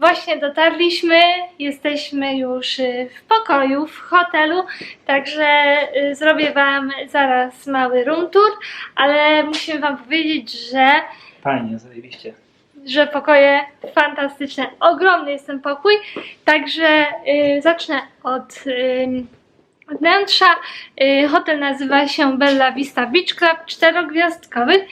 Właśnie dotarliśmy, jesteśmy już y, w pokoju, w hotelu, także y, zrobię Wam zaraz mały room tour, ale musimy Wam powiedzieć, że Fajnie, zajebiście. że pokoje fantastyczne. Ogromny jest ten pokój, także y, zacznę od y, wnętrza. Y, hotel nazywa się Bella Vista Beach Club, czterogwiazdkowy.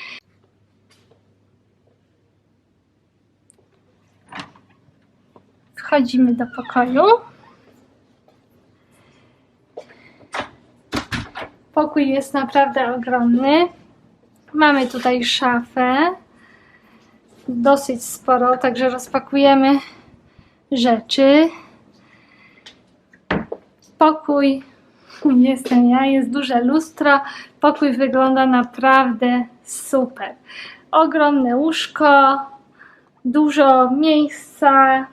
Wchodzimy do pokoju. Pokój jest naprawdę ogromny. Mamy tutaj szafę dosyć sporo, także rozpakujemy rzeczy. Pokój, jestem ja, jest duże lustro. Pokój wygląda naprawdę super. Ogromne łóżko, dużo miejsca,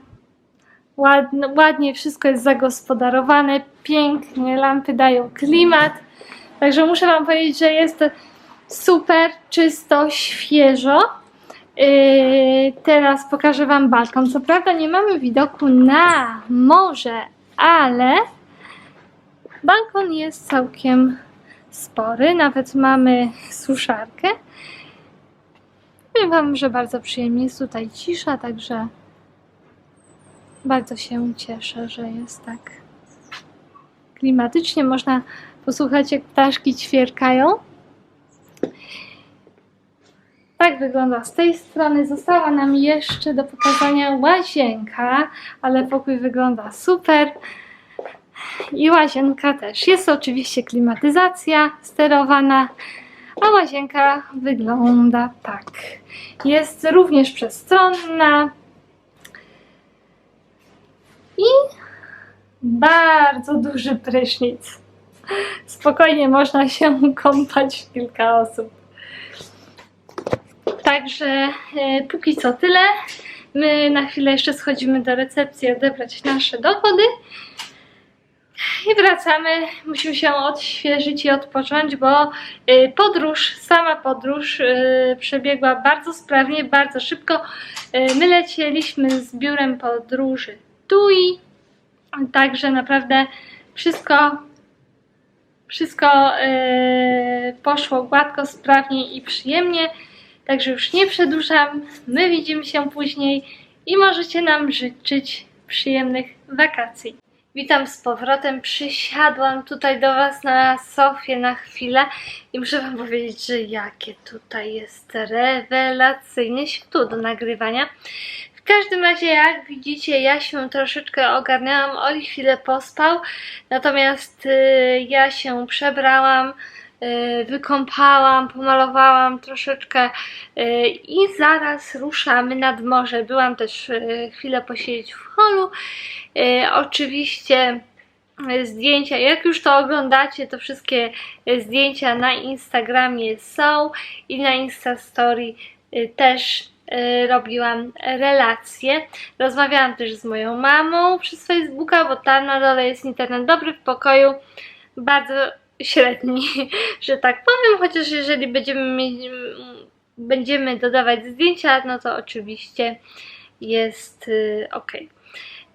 ładnie, ładnie wszystko jest zagospodarowane, pięknie, lampy dają klimat. Także muszę Wam powiedzieć, że jest super, czysto, świeżo. Yy, teraz pokażę Wam balkon. Co prawda nie mamy widoku na morze, ale balkon jest całkiem spory. Nawet mamy suszarkę. Powiem Wam, że bardzo przyjemnie jest tutaj cisza, także bardzo się cieszę, że jest tak klimatycznie. Można posłuchać, jak ptaszki ćwierkają. Tak wygląda z tej strony. Została nam jeszcze do pokazania łazienka, ale pokój wygląda super. I łazienka też. Jest oczywiście klimatyzacja sterowana, a łazienka wygląda tak. Jest również przestronna i bardzo duży prysznic. Spokojnie można się kąpać kilka osób. Także e, póki co tyle. My na chwilę jeszcze schodzimy do recepcji odebrać nasze dowody. I wracamy. Musimy się odświeżyć i odpocząć, bo e, podróż, sama podróż e, przebiegła bardzo sprawnie, bardzo szybko. My lecieliśmy z biurem podróży TUI. Także naprawdę wszystko wszystko e, poszło gładko, sprawnie i przyjemnie. Także już nie przedłużam. My widzimy się później i możecie nam życzyć przyjemnych wakacji. Witam z powrotem. Przysiadłam tutaj do Was na sofie na chwilę i muszę Wam powiedzieć, że jakie tutaj jest rewelacyjnie światło do nagrywania. Każdym razie, jak widzicie, ja się troszeczkę ogarniałam, Oli chwilę pospał, natomiast y, ja się przebrałam, y, wykąpałam, pomalowałam troszeczkę y, i zaraz ruszamy nad morze. Byłam też y, chwilę posiedzieć w holu. Y, oczywiście y, zdjęcia, jak już to oglądacie, to wszystkie y, zdjęcia na Instagramie są i na Instastory y, też robiłam relacje. Rozmawiałam też z moją mamą przez Facebooka, bo tam na dole jest internet dobry w pokoju. Bardzo średni, że tak powiem, chociaż jeżeli będziemy mieć, będziemy dodawać zdjęcia, no to oczywiście jest y, ok.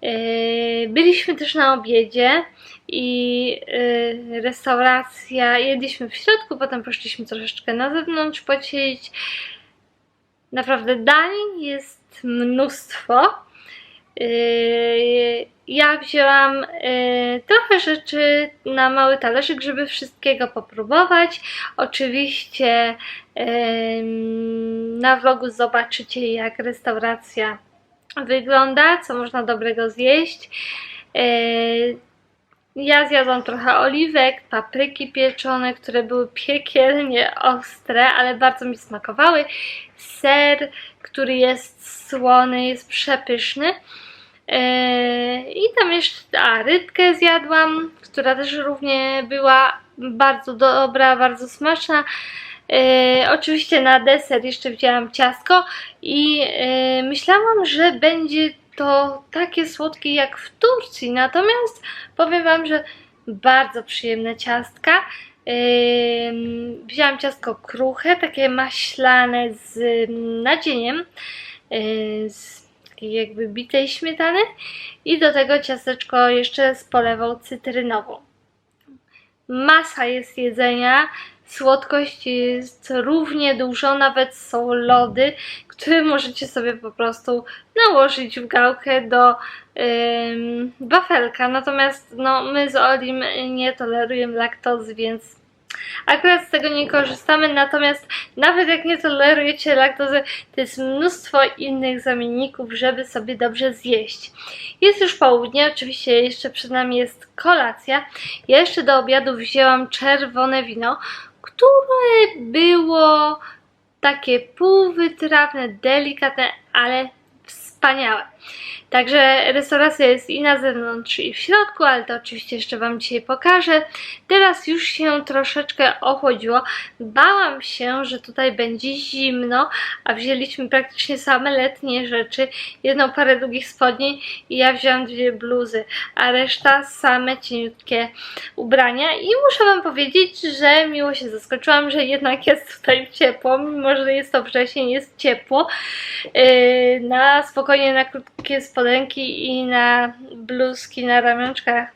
Y, Byliśmy też na obiedzie i y, restauracja, jedliśmy w środku, potem poszliśmy troszeczkę na zewnątrz posiedzieć. Naprawdę dań jest mnóstwo. Yy, Ja wzięłam yy, trochę rzeczy na mały talerzyk, żeby wszystkiego popróbować. Oczywiście yy, na vlogu zobaczycie, jak restauracja wygląda, co można dobrego zjeść. Ja zjadłam trochę oliwek, papryki pieczone, które były piekielnie ostre, ale bardzo mi smakowały. Ser, który jest słony, jest przepyszny. Yy, I tam jeszcze, a rybkę zjadłam, która też równie była bardzo dobra, bardzo smaczna. Yy, oczywiście na deser jeszcze wzięłam ciastko i yy, myślałam, że będzie to takie słodkie jak w Turcji, natomiast powiem Wam, że bardzo przyjemne ciastka. Ym, Wzięłam ciastko kruche, takie maślane z nadzieniem. yy, z takiej jakby bitej śmietany i do tego ciasteczko jeszcze z polewą cytrynową. Masa jest jedzenia, słodkość jest równie dużo, nawet są lody, które możecie sobie po prostu nałożyć w gałkę do ym, wafelka. Natomiast no, my z Olim nie tolerujemy laktozy, więc akurat z tego nie korzystamy. Natomiast nawet jak nie tolerujecie laktozy, to jest mnóstwo innych zamienników, żeby sobie dobrze zjeść. Jest już południe, oczywiście jeszcze przed nami jest kolacja. Ja jeszcze do obiadu wzięłam czerwone wino, które było takie półwytrawne, delikatne, ale wspaniałe. Także restauracja jest i na zewnątrz, i w środku, ale to oczywiście jeszcze Wam dzisiaj pokażę. Teraz już się troszeczkę ochłodziło. Bałam się, że tutaj będzie zimno, a wzięliśmy praktycznie same letnie rzeczy. Jedną parę długich spodni i ja wziąłam dwie bluzy, a reszta same cieniutkie ubrania. I muszę Wam powiedzieć, że miło się zaskoczyłam, że jednak jest tutaj ciepło, mimo że jest to wrzesień, jest ciepło. Yy, na spokojnie, na krótkie spodenki i na bluzki na ramionczkach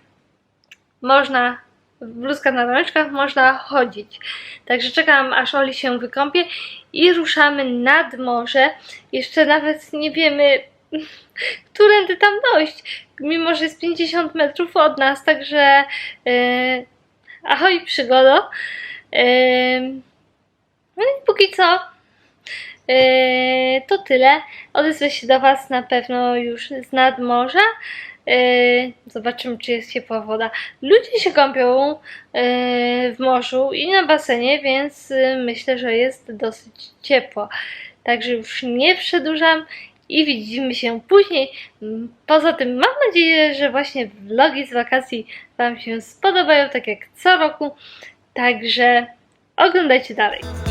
można, w bluzkach na ramionczkach można chodzić. Także czekam aż Oli się wykąpie i ruszamy nad morze. Jeszcze nawet nie wiemy, którędy tam dojść, mimo że jest 50 metrów od nas, także yy, ahoj przygodo. Yy, no i póki co to tyle. Odezwę się do Was na pewno już z nadmorza. Yy, zobaczymy, czy jest ciepła woda. Ludzie się kąpią yy, w morzu i na basenie, więc yy, myślę, że jest dosyć ciepło. Także już nie przedłużam i widzimy się później. Poza tym mam nadzieję, że właśnie vlogi z wakacji Wam się spodobają, tak jak co roku. Także oglądajcie dalej.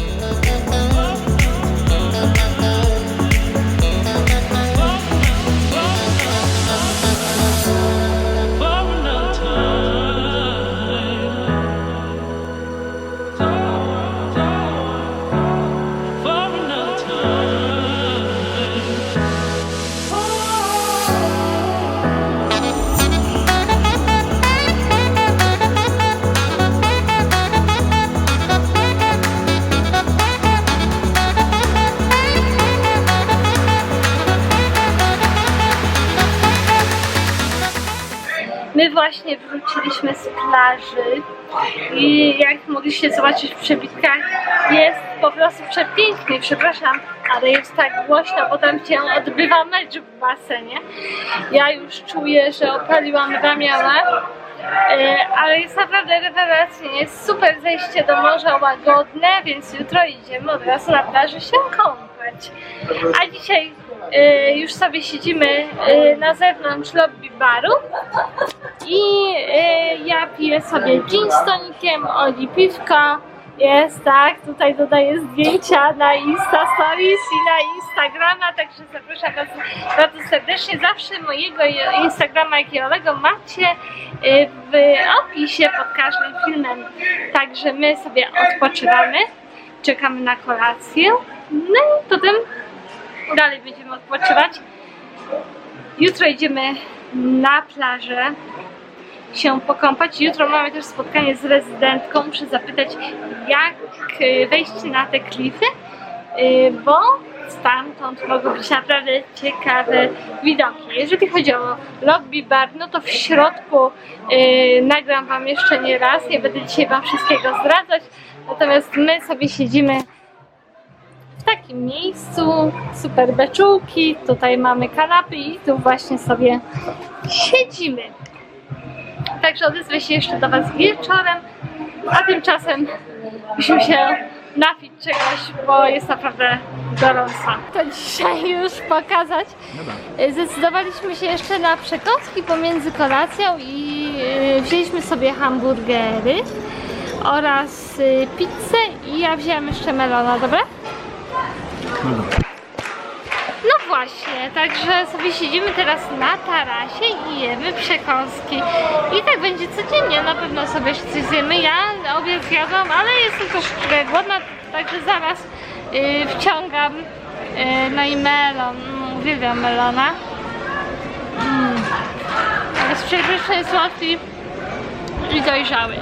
My właśnie wróciliśmy z plaży i jak mogliście zobaczyć w przebitkach, jest po prostu przepięknie, przepraszam, ale jest tak głośno, bo tam się odbywa mecz w basenie. Ja już czuję, że opaliłam ramiona, e, ale jest naprawdę rewelacyjnie, jest super zejście do morza łagodne, więc jutro idziemy od razu na plaży się kąpać. A dzisiaj e, już sobie siedzimy e, na zewnątrz lobby baru i y, ja piję sobie gin z tonikiem, Oli piwka. Jest tak, tutaj dodaję zdjęcia na Insta Stories i na Instagrama, także zapraszam Was bardzo serdecznie. Zawsze mojego Instagrama jakiegoś macie y, w opisie pod każdym filmem. Także my sobie odpoczywamy, czekamy na kolację, no i potem dalej będziemy odpoczywać. Jutro idziemy na plażę się pokąpać. Jutro mamy też spotkanie z rezydentką. Muszę zapytać, jak y, wejść na te klify, y, bo stamtąd mogą być naprawdę ciekawe widoki. Jeżeli chodzi o lobby bar, no to w środku y, nagram Wam jeszcze nie raz. Nie będę dzisiaj Wam wszystkiego zdradzać. Natomiast my sobie siedzimy w takim miejscu, super beczułki, tutaj mamy kanapy i tu właśnie sobie siedzimy. Także odezwę się jeszcze do Was wieczorem, a tymczasem musimy się napić czegoś, bo jest naprawdę gorąco. To dzisiaj już pokazać. Zdecydowaliśmy się jeszcze na przekąski pomiędzy kolacją i y, wzięliśmy sobie hamburgery oraz y, pizzę i ja wzięłam jeszcze melona, dobra? No właśnie, także sobie siedzimy teraz na tarasie i jemy przekąski. I codziennie, na pewno sobie coś zjemy. Ja obiad zjadłam, ale jestem troszeczkę głodna, także zaraz y, wciągam y, no i melon. uwielbiam melona. Mm. Jest przepyszny, słodki i dojrzały.